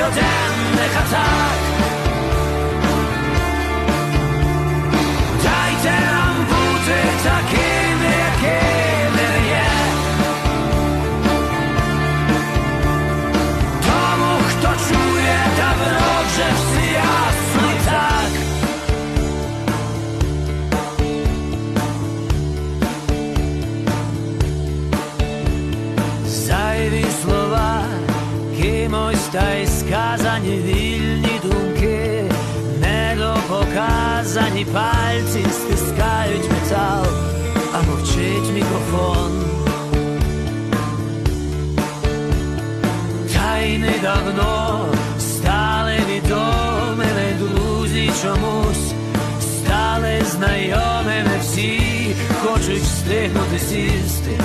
拠点で固く кимось та й сказані вільні думки, недопоказані пальці стискають метал, а мовчить мікрофон. Та й недавно стали відомими друзі чомусь, стали знайомими всі, хочуть встигнути сісти.